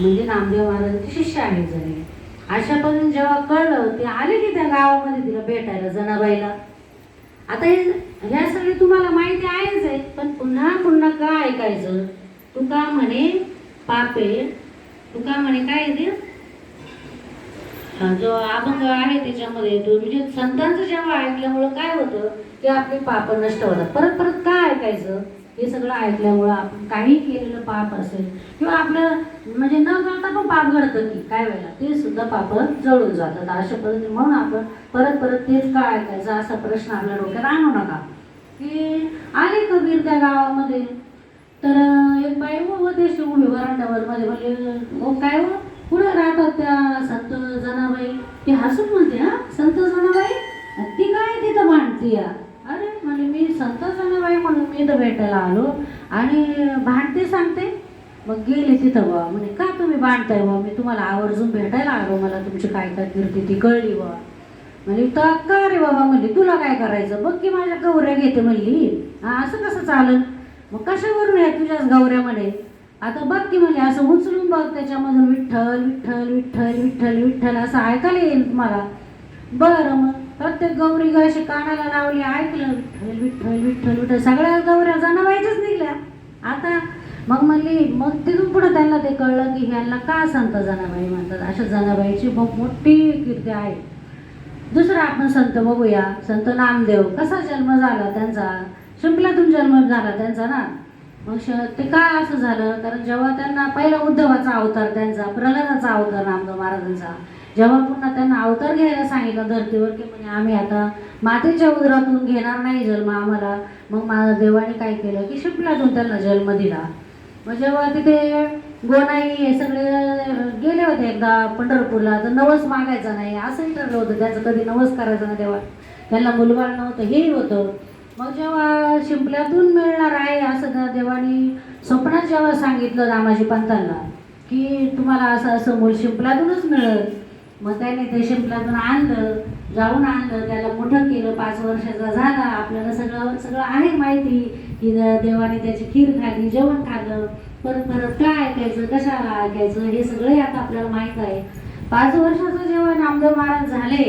म्हणजे नामदेव महाराजांचे शिष्य आहे जरी. अशा पण जेव्हा कळलं ते आले की त्या गावामध्ये तिला भेटायला जनाबाईला. आता हे ह्या सगळी तुम्हाला माहिती आहेच आहे पण पुन्हा पुन्हा का ऐकायचं? तू म्हणे पापे. तुका म्हणे काय आहे ते? जो अभंग आहे त्याच्यामध्ये तो म्हणजे संतांचं जेव्हा ऐकल्यामुळं काय होतं? की आपले पाप नष्ट होतात. परत परत का ऐकायचं? हे सगळं ऐकल्यामुळं आपण काही केलेलं पाप असेल किंवा आपलं म्हणजे न कळता पण पाप घडतं की काय वेळेला ते सुद्धा पाप जळून जातात. अशा पद्धतीने म्हणून आपण परत परत तेच का ऐकायचं असा प्रश्न आपल्या डोक्यात आणू नका. की आले कबीर त्या गावामध्ये? तर एक बाई होते शिवून उभी वरांड्यावर मध्ये म्हणजे हो काय हो? पुढे राहतात त्या संत जनाबाई. ती हसून म्हणते हा संत जनाबाई? ती काय तिथं मांडते या संत जनाबाई म्हणून मी इथं भेटायला आलो. आणि भांडते सांगते मग गेले तिथं बा म्हणे का तुम्ही भांडताय बा मी तुम्हाला आवर्जून भेटायला आलो. मला तुमची काय काय कीर्ती ती कळली बा म्हणजे तर का रे बाबा. म्हणली तुला काय करायचं? बघ की माझ्या गौऱ्या घेते म्हणली. हा असं कसं चालन? मग कशावरून आहे तुझ्याच गौऱ्या म्हणे? आता बघ की म्हणजे असं उचलून बघ त्याच्यामधून विठ्ठल विठ्ठल विठ्ठल विठ्ठल विठ्ठल असं ऐकायला येईल तुम्हाला. बरं मग. प्रत्येक गौरी ग अशी कानाला लावली ऐकलं विठ्ठल विठ्ठल विठ्ठल विठ्ठल सगळ्या गौऱ्या जनाबाईच्याच निघल्या. आता मग म्हणली मग तिथून पुढे त्यांना ते कळलं की ह्यांना का संत जनाबाई म्हणतात? अशा जनाबाईची खूप मोठी कीर्ती आहे. दुसरं आपण संत बघूया. संत नामदेव. कसा जन्म झाला त्यांचा? शिंपल्यातून जन्म झाला त्यांचा ना? मग श ते काय असं झालं? कारण जेव्हा त्यांना पहिला उद्धवाचा अवतार त्यांचा प्रल्हादाचा अवतार नामदेव महाराजांचा. जेव्हा पुन्हा त्यांना अवतार घ्यायला सांगितलं धर्तीवर की म्हणजे आम्ही आता मातेच्या उदरातून घेणार नाही जन्म आम्हाला. मग मा देवाने काय केलं की शिंपल्यातून त्यांना जन्म दिला. मग जेव्हा तिथे गोनाई हे सगळे गेले होते एकदा पंढरपूरला तर नवस मागायचा नाही असंही ठरलं होतं. त्याचं कधी नवस करायचा नाही तेव्हा. त्यांना मुलबाळ नव्हतं हेही होतं. मग जेव्हा शिंपल्यातून मिळणार आहे असं त्या देवाने स्वप्नात जेव्हा सांगितलं रामाजी पंतांना की तुम्हाला असं असं मूल शिंपल्यातूनच मिळत मग त्याने ते शिंपल्यातून आणलं जाऊन आणलं त्याला मोठं केलं पाच वर्षाचा झाला. आपल्याला सगळं सगळं आहे माहिती. की देवाने त्याची खीर खाली जेवण खाल्लं. परत परत काय ऐकायचं कशाला ऐकायचं हे सगळं आता आपल्याला माहीत आहे. पाच वर्षाचं जेव्हा नामदेव महाराज झाले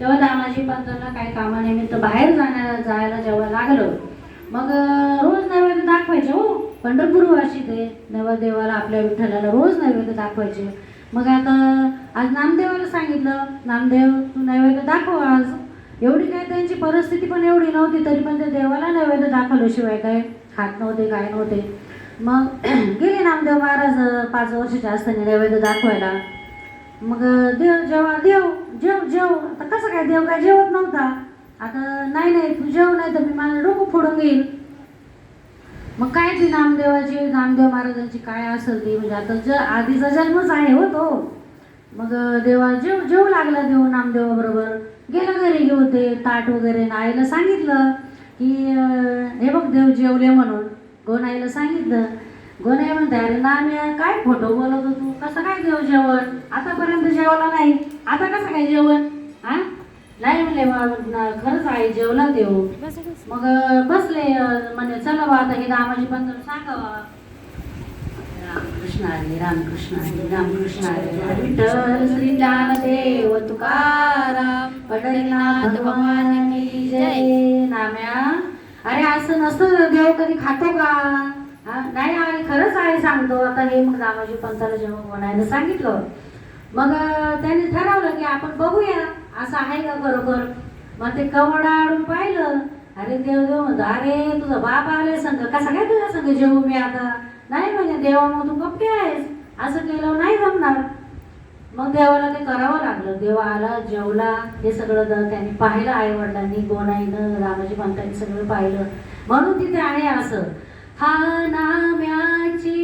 तेव्हा दामाजी पंतांना काही कामानिमित्त बाहेर जाण्या जायला जेव्हा लागलं मग रोज नैवेद्य दाखवायचे हो. पंढरपूरवाशी ते. नवदेवाला आपल्या विठ्ठलाला रोज नैवेद्य दाखवायचे. मग आता आज नामदेव नामदेवाला सांगितलं? नामदेव तू नैवेद्य दाखव आज. एवढी काय त्यांची परिस्थिती पण एवढी नव्हती तरी पण ते देवाला नैवेद्य दाखवल्याशिवाय काय हात नव्हते काय नव्हते. मग गेले नामदेव महाराज पाच वर्षाचे असताना नैवेद्य दाखवायला. मग देव जेव्हा देव जेव जेव. आता कसं काय देव काय जेवत नव्हता? आता नाही नाही तू जेव नाही तर मी माझं डोकं फोडून घेईल मग काय ती नामदेवाची नामदेव महाराजांची काय असेल ती? म्हणजे आता ज आधीचा जन्मच आहे हो तो. मग देवा जेव जेवू लागला देव नामदेवाबरोबर. गेलं घरी घेऊ ते ताट वगैरे आईला सांगितलं की हे बघ देव जेवले म्हणून. गोनाईला सांगितलं. गोनाई म्हणते अरे नाम्या काय फोटो बोलत तू कसं काय देव जेवण? आतापर्यंत जेवला नाही. आता कसं काय जेवण? हा नाही म्हणले खरंच आई जेवला देव. मग बसले म्हणे चला बा आता हे दामाची पण सांगावा. रामकृष्ण हरी रामकृष्ण हरी रामकृष्ण हरी विठ्ठल श्री ज्ञानदेव तुकाराम पंढरीनाथ भगवान की जय. नाम्या. अरे असं नसतं देव कधी खातो का? हा? नाही आणि खरंच आहे सांगतो. आता हे मग रामाजी पंताला जेव्हा म्हणायला सांगितलं मग त्याने ठरवलं की आपण बघूया असं आहे का बरोबर मग ते कवडाडून पाहिलं. अरे देव देव म्हणतो अरे तुझा बाप आले संघ कसा काय तुझ्या संघ जेवू मी आता? नाही म्हणजे देवा मग तू आहेस असं केलं नाही जमणार. मग देवाला ते करावं लागलं. देवा आला जेवला हे सगळं द- त्यांनी पाहिलं आई वडिलांनी गोनाईनं रामाजी पंतांनी सगळं पाहिलं. म्हणून तिथे आहे असं. हा नाम्याची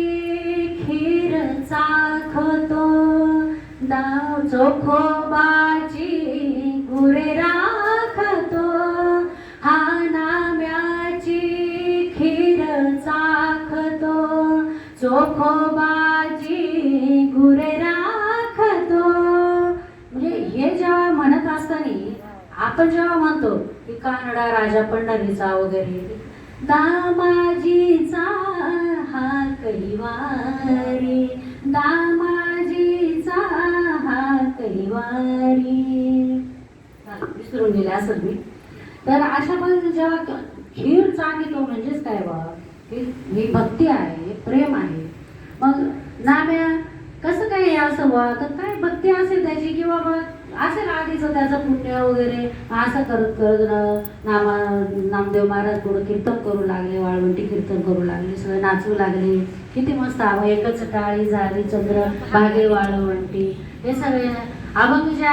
खीर चाखतो. दाव चोखोबाची चोखोबाची घुरे राखतो. म्हणजे हे जेव्हा म्हणत असताना आपण जेव्हा म्हणतो की कानडा राजा पंढरीचा वगैरे दामाजीचा हा कैवारी दामाजीचा हा कैवारी विसरून गेले असं मी. तर अशा पण जेव्हा खीर चांगली तो म्हणजेच काय बा? ही भक्ती आहे प्रेम आहे. मग नाम्या कसं काय हे असं बा तर काय भक्ती असेल त्याची किंवा मग असेल आधीचं त्याचं पुण्य वगैरे असं करत करत नामा नामदेव महाराज पुढं कीर्तन करू लागले वाळवंटी कीर्तन करू लागले सगळे नाचू लागले. किती मस्त आवा एकच टाळी झाली चंद्र भागे वाळवंटी. हे सगळे अभंग जे आहे